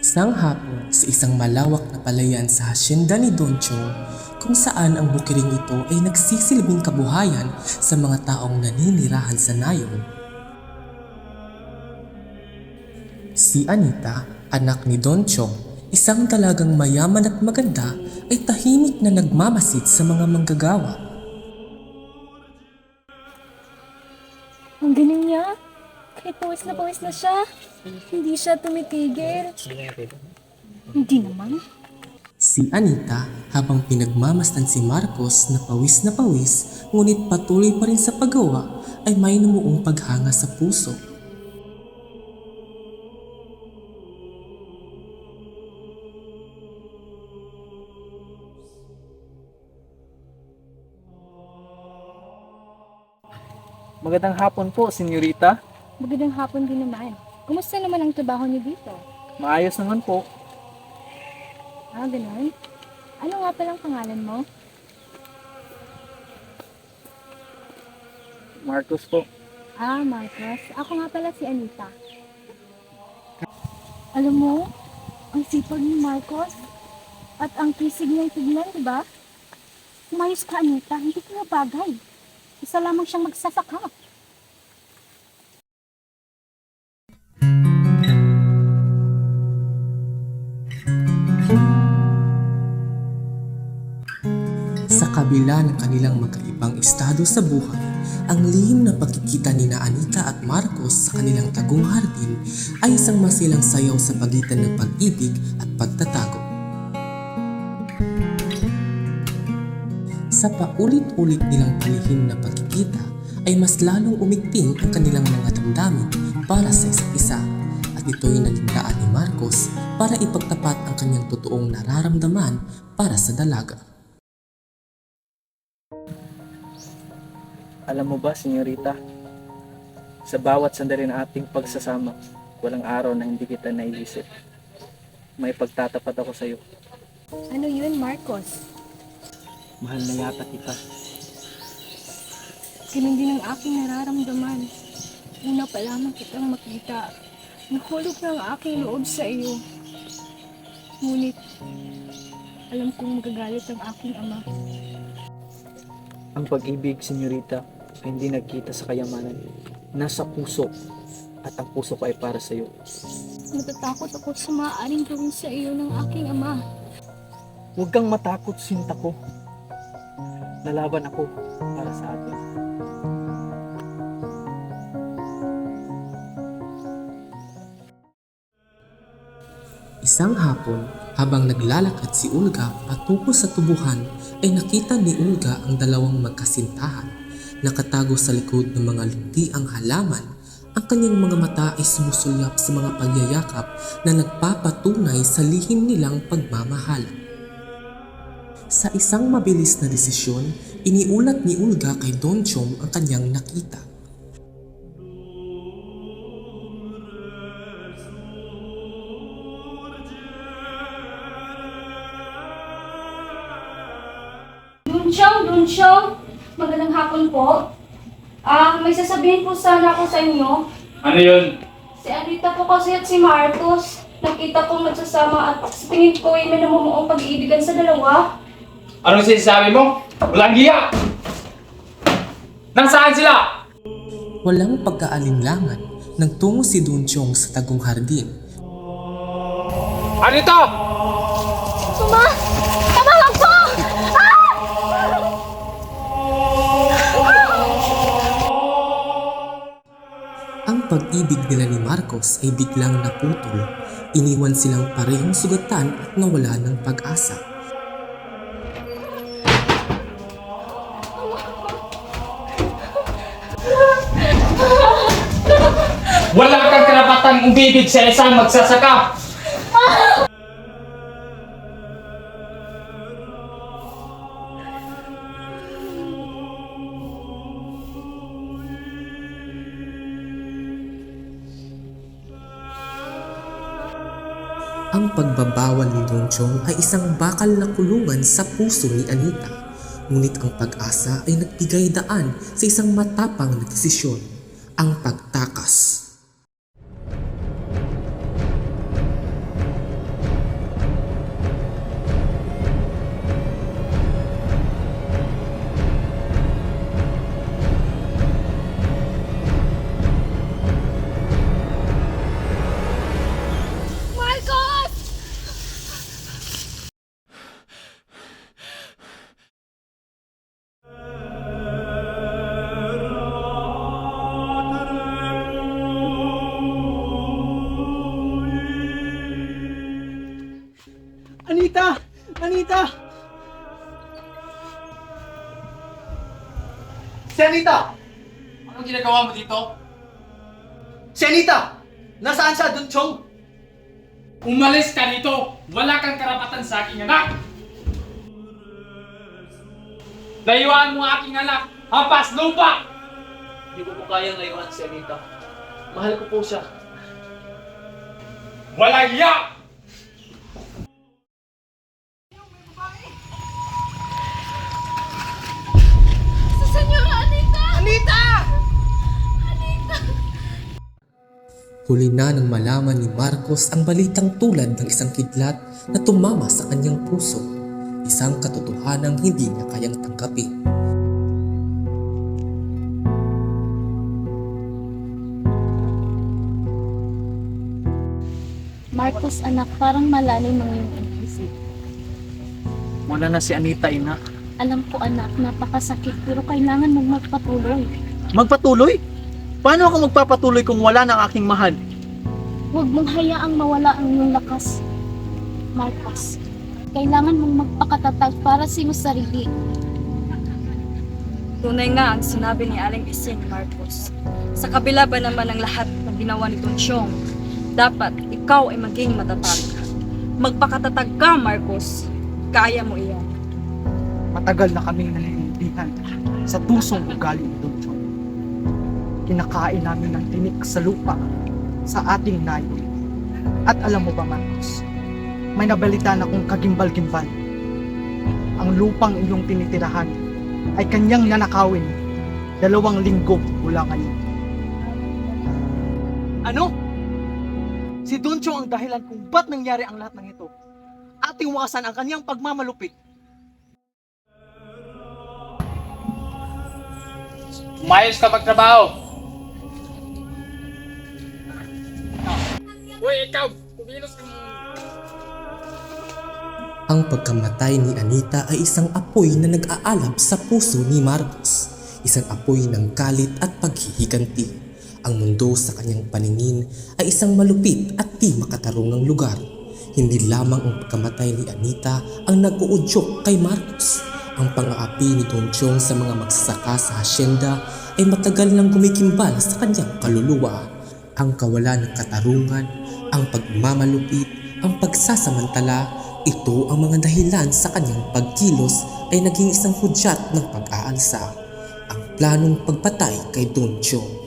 Isang hapon sa isang malawak na palayan sa hasyenda ni Don Chong kung saan ang bukiring ito ay nagsisilbing kabuhayan sa mga taong naninirahan sa nayon. Si Anita, anak ni Don Chong, isang dalagang mayaman at maganda ay tahimik na nagmamasid sa mga manggagawa. Ang galing niya. Kahit pawis na pawis na siya. Hindi siya tumitigil. Hindi naman. Si Anita habang pinagmamasdan si Marcos na pawis na pawis ngunit patuloy pa rin sa paggawa ay may namuong paghanga sa puso. Magandang hapon po, senyorita. Magandang hapon din naman. Kumusta naman ang trabaho niyo dito? Maayos naman po. Ah, ganun. Ano nga palang pangalan mo? Marcos po. Ah, Marcos. Ako nga pala si Anita. Alam mo, ang sipag ni Marcos at ang kisig niyang tignan, di ba? Umayos ka, Anita. Hindi ka bagay. Isa lamang siyang magsasaka. Kabila ng kanilang magkaibang estado sa buhay, ang lihim na pagkikita ni na Anita at Marcos sa kanilang tagong hardin ay isang masilang sayaw sa pagitan ng pag-ibig at pagtatago. Sa paulit-ulit nilang palihim na pagkikita ay mas lalong umigting ang kanilang mga damdamin para sa isa't isa at ito'y naging daan ni Marcos para ipagtapat ang kanyang totoong nararamdaman para sa dalaga. Alam mo ba, senyorita? Sa bawat sandali ng ating pagsasama, walang araw na hindi kita naiisip. May pagtatapat ako sa iyo. Ano yun, Marcos? Mahal na yata kita. Ganun din ang aking nararamdaman. Una pa lamang kitang makita. Nahulog na ang aking loob sa iyo. Ngunit, alam kong magagalit ang aking ama. Ang pag-ibig, senyorita, ay hindi nagkita sa kayamanan. Nasa puso. At ang puso ko ay para sa iyo. Natatakot ako sa maaaring gawin sa iyo ng aking ama. Huwag kang matakot, sinta ko. Lalaban ako para sa atin. Isang hapon, habang naglalakad si Ulga patungo sa tubuhan, ay nakita ni Ulga ang dalawang magkasintahan. Nakatago sa likod ng mga luntiang halaman, ang kanyang mga mata ay sumusulyap sa mga pagyayakap na nagpapatunay sa lihim nilang pagmamahal. Sa isang mabilis na desisyon, iniulat ni Ulga kay Don Chong ang kanyang nakita. Dunsyong, Dunsyong, magandang hapon po. Ah, may sasabihin po sana ako sa inyo. Ano yun? Si Anita po kasi at si Marcos, nakita kong nagsasama at sa tingin ko ay may namumuong pag-iibigan sa dalawa. Anong sinasabi mo? Walang giya! Nasaan sila? Walang pagkaalinlangan nang tungo si Don Chong sa tagong hardin. Ano ito? Pag-ibig nila ni Marcos ay biglang naputol. Iniwan silang parehong sugatan at nawala ng pag-asa. Wala kang karapatang umibig sa isang magsasaka! Ang pagbabawal ni Don Chong ay isang bakal na kulungan sa puso ni Anita. Ngunit ang pag-asa ay nagbigay daan sa isang matapang na desisyon, ang pagtakas. Si Anita! Anong ginagawa mo dito? Si Anita! Nasaan siya, Don Chong? Umalis ka dito! Wala kang karapatan sa aking anak! Layuan mo aking anak! Hampas lupa! Hindi ko po kayang layuan si Anita. Mahal ko po siya. Walang iya! Sa Senyora Anita! Anita! Huli na nang malaman ni Marcos ang balitang tulad ng isang kidlat na tumama sa kanyang puso. Isang katotohanang hindi niya kayang tanggapin. Marcos, anak, parang malalim ang iyong isip. Wala na si Anita, ina. Alam ko, anak, napakasakit, pero kailangan mong magpatuloy. Magpatuloy? Paano ako magpapatuloy kung wala ng aking mahal? Huwag mong hayaang mawala ang iyong lakas. Marcos, kailangan mong magpakatatag para sa iyong sarili. Tunay nga ang sinabi ni Aling Ising Marcos. Sa kabila ba naman ng lahat ng ginawa ni Don Chong, dapat ikaw ay maging matatag. Magpakatatag ka, Marcos. Kaya mo iyan. Matagal na kaming nalilindihan sa tusong ugali ni Don Chong. Kinakain namin ng tinik sa lupa sa ating nayo. At alam mo ba, Marcos, may nabalita na kung kagimbal-gimbal. Ang lupang iyong tinitirahan ay kanyang nanakawin dalawang linggo mula ngayon. Ano? Si Don Chong ang dahilan kung ba't nangyari ang lahat ng ito. Ating wakasan ang kanyang pagmamalupit Umayos ka magtrabaho! Uy, ikaw! Kumilos ka Ang pagkamatay ni Anita ay isang apoy na nag-aalab sa puso ni Marcos. Isang apoy ng galit at paghihiganti. Ang mundo sa kanyang paningin ay isang malupit at di makatarungang lugar. Hindi lamang ang pagkamatay ni Anita ang nag-uudyok kay Marcos. Ang pang-aapi ni Don Chong sa mga magsasaka sa hasyenda ay matagal nang gumikimbal sa kanyang kaluluwa. Ang kawalan ng katarungan, ang pagmamalupit, ang pagsasamantala, ito ang mga dahilan sa kanyang pagkilos ay naging isang hudyat ng pag-aalsa. Ang planong pagpatay kay Don Chong.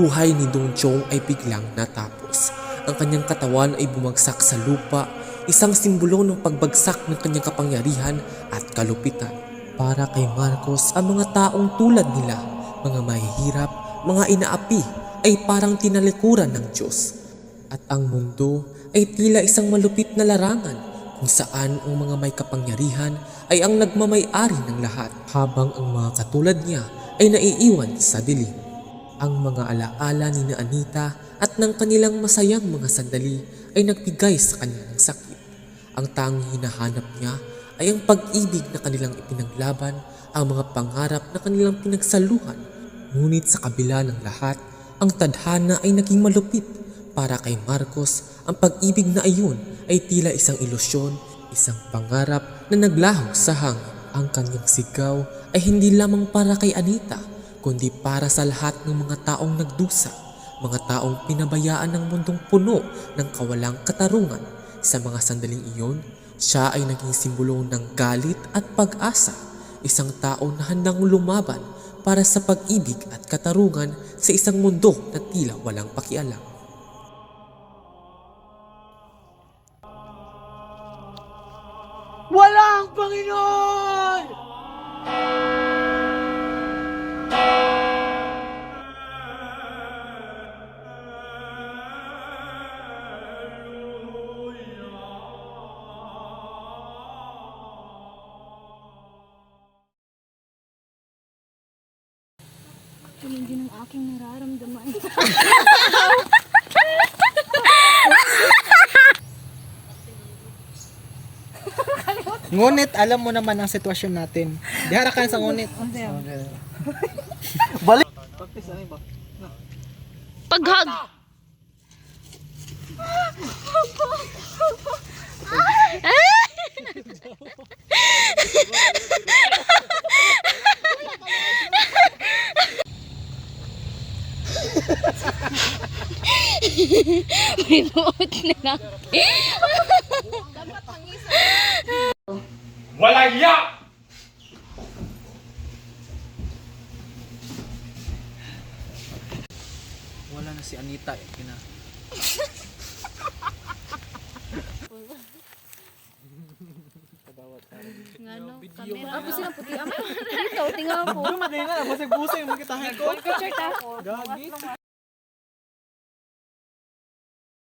Buhay ni Dong Chong ay biglang natapos. Ang kanyang katawan ay bumagsak sa lupa, isang simbolo ng pagbagsak ng kanyang kapangyarihan at kalupitan. Para kay Marcos, ang mga taong tulad nila, mga mahihirap, mga inaapi, ay parang tinalikuran ng Diyos. At ang mundo ay tila isang malupit na larangan kung saan ang mga may kapangyarihan ay ang nagmamay-ari ng lahat habang ang mga katulad niya ay naiiwan sa dilim. Ang mga alaala ni na Anita at ng kanilang masayang mga sandali ay nagbigay sa kanya ng sakit. Ang tanging hinahanap niya ay ang pag-ibig na kanilang ipinaglaban, ang mga pangarap na kanilang pinagsaluhan. Ngunit sa kabila ng lahat, ang tadhana ay naging malupit. Para kay Marcos, ang pag-ibig na iyon ay tila isang ilusyon, isang pangarap na naglaho sa hangin. Ang kanyang sigaw ay hindi lamang para kay Anita, kundi para sa lahat ng mga taong nagdusa. mga taong pinabayaan ng mundong puno ng kawalang katarungan. Sa mga sandaling iyon, siya ay naging simbolo ng galit at pag-asa, isang tao na handang lumaban para sa pag-ibig at katarungan sa isang mundo na tila walang pakialam. Walang Panginoon! Yun din ang aking nararamdaman. Ngunit alam mo naman ang sitwasyon natin. Dihara ka sa ngunit. Paghag! May buot na lang. Walang ya! Wala na si Anita eh. Kina. Ako sila puti. Ito, tingnan ko. Madali na, basag-busay, magkitahin ko. Picture ta. Gagi.